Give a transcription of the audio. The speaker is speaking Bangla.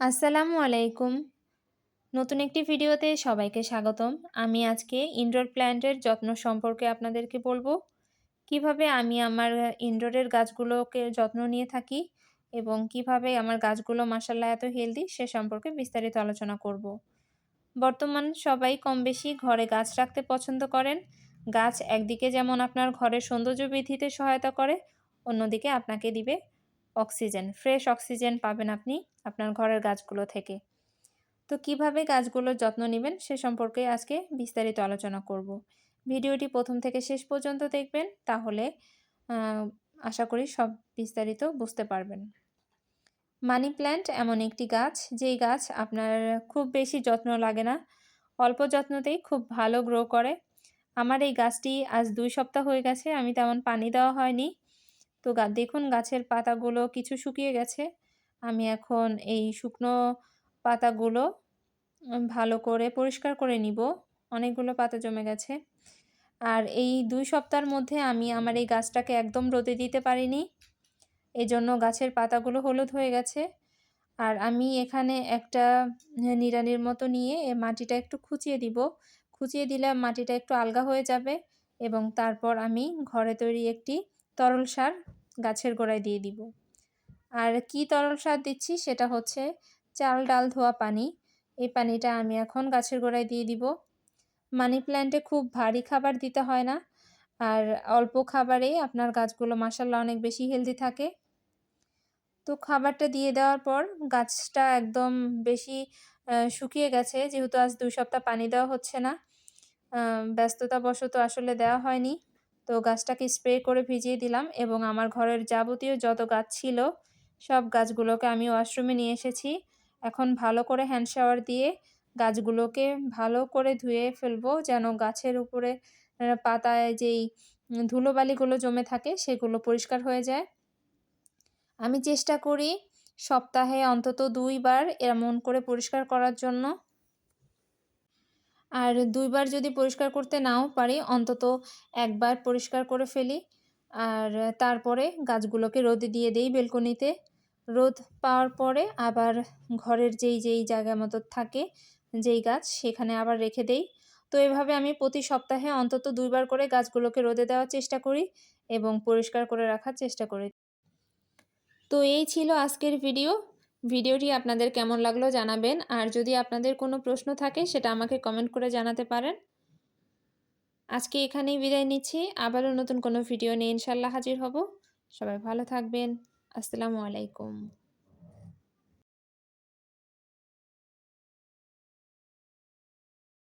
আসসালামু আলাইকুম। নতুন একটি ভিডিওতে সবাইকে স্বাগতম। আমি আজকে ইনডোর প্ল্যান্টের যত্ন সম্পর্কে আপনাদেরকে বলব। কীভাবে আমি আমার ইনডোরের গাছগুলোকে যত্ন নিয়ে থাকি এবং কীভাবে আমার গাছগুলো মাসাল্লাহ এত হেলদি সে সম্পর্কে বিস্তারিত আলোচনা করব। বর্তমান সবাই কম বেশি ঘরে গাছ রাখতে পছন্দ করেন। গাছ একদিকে যেমন আপনার ঘরের সৌন্দর্য বৃদ্ধিতে সহায়তা করে, অন্যদিকে আপনাকে দিবে অক্সিজেন, ফ্রেশ অক্সিজেন পাবেন আপনি আপনার ঘরের গাছগুলো থেকে। তো কীভাবে গাছগুলোর যত্ন নেবেন সে সম্পর্কে আজকে বিস্তারিত আলোচনা করব। ভিডিওটি প্রথম থেকে শেষ পর্যন্ত দেখবেন, তাহলে আশা করি সব বিস্তারিত বুঝতে পারবেন। মানি প্ল্যান্ট এমন একটি গাছ, যেই গাছ আপনার খুব বেশি যত্ন লাগে না, অল্প যত্নতেই খুব ভালো গ্রো করে। আমার এই গাছটি আজ দুই সপ্তাহ হয়ে গেছে, আমি তেমন পানি দেওয়া হয়নি। তো দেখুন গাছের পাতাগুলো কিছু শুকিয়ে গেছে। আমি এখন এই শুকনো পাতাগুলো ভালো করে পরিষ্কার করে নিব। অনেকগুলো পাতা জমে গেছে। আর এই দুই সপ্তাহের মধ্যে আমি আমার এই গাছটাকে একদম রোদে দিতে পারিনি। এজন্য গাছের পাতাগুলো হলুদ হয়ে গেছে। আর আমি এখানে একটা নিড়ানির মতো নিয়ে মাটিটা একটু খুঁচিয়ে দিব। খুঁচিয়ে দিলে মাটিটা একটু আলগা হয়ে যাবে এবং তারপর আমি ঘরে তৈরি একটি তরল সার গাছের গোড়ায় দিয়ে দিব। আর কি তরল সার দিচ্ছি সেটা হচ্ছে চাল, ডাল, ধোয়া পানি। এই পানিটা আমি এখন গাছের গোড়ায় দিয়ে দিব। মানি প্ল্যান্টে খুব ভারী খাবার দিতে হয় না। আর অল্প খাবারেই আপনার গাছগুলো মাসাল্লাহ অনেক বেশি হেলদি থাকে। তো খাবারটা দিয়ে দেওয়ার পর গাছটা একদম বেশি শুকিয়ে গেছে। যেহেতু আজ দুই সপ্তাহ পানি দেওয়া হচ্ছে না ব্যস্ততাবশত আসলে দেওয়া হয়নি। তো গাছটাকে স্প্রে করে ভিজিয়ে দিলাম এবং আমার ঘরের যাবতীয় যত গাছ ছিল, সব গাছগুলোকে আমি ওয়াশরুমে নিয়ে এসেছি। এখন ভালো করে হ্যান্ড শাওয়ার দিয়ে গাছগুলোকে ভালো করে ধুয়ে ফেলব যেন গাছের উপরে পাতায় যেই ধুলোবালিগুলো জমে থাকে সেগুলো পরিষ্কার হয়ে যায়। আমি চেষ্টা করি সপ্তাহে অন্তত দুইবার এমন করে পরিষ্কার করার জন্য। আর দুইবার যদি পরিষ্কার করতে নাও পারি, অন্তত একবার পরিষ্কার করে ফেলি। আর তারপরে গাছগুলোকে রোদে দিয়ে দেই বেলকনিতে। রোদ পাওয়ার পরে আবার ঘরের যেই যেই জায়গা মতো থাকে, যেই গাছ, সেখানে আবার রেখে দেই। তো এভাবে আমি প্রতি সপ্তাহে অন্তত দুইবার করে গাছগুলোকে রোদে দেওয়ার চেষ্টা করি এবং পরিষ্কার করে রাখার চেষ্টা করি। তো এই ছিল আজকের ভিডিও। ভিডিওটি আপনাদের কেমন লাগল জানাবেন। আর যদি আপনাদের কোনো প্রশ্ন থাকে, সেটা আমাকে কমেন্ট করে জানাতে পারেন। আজকে এখানেই বিদায় নিচ্ছি। আবারও নতুন কোনো ভিডিও নিয়ে ইনশাল্লাহ হাজির হব। সবাই ভালো থাকবেন। আসসালামু আলাইকুম।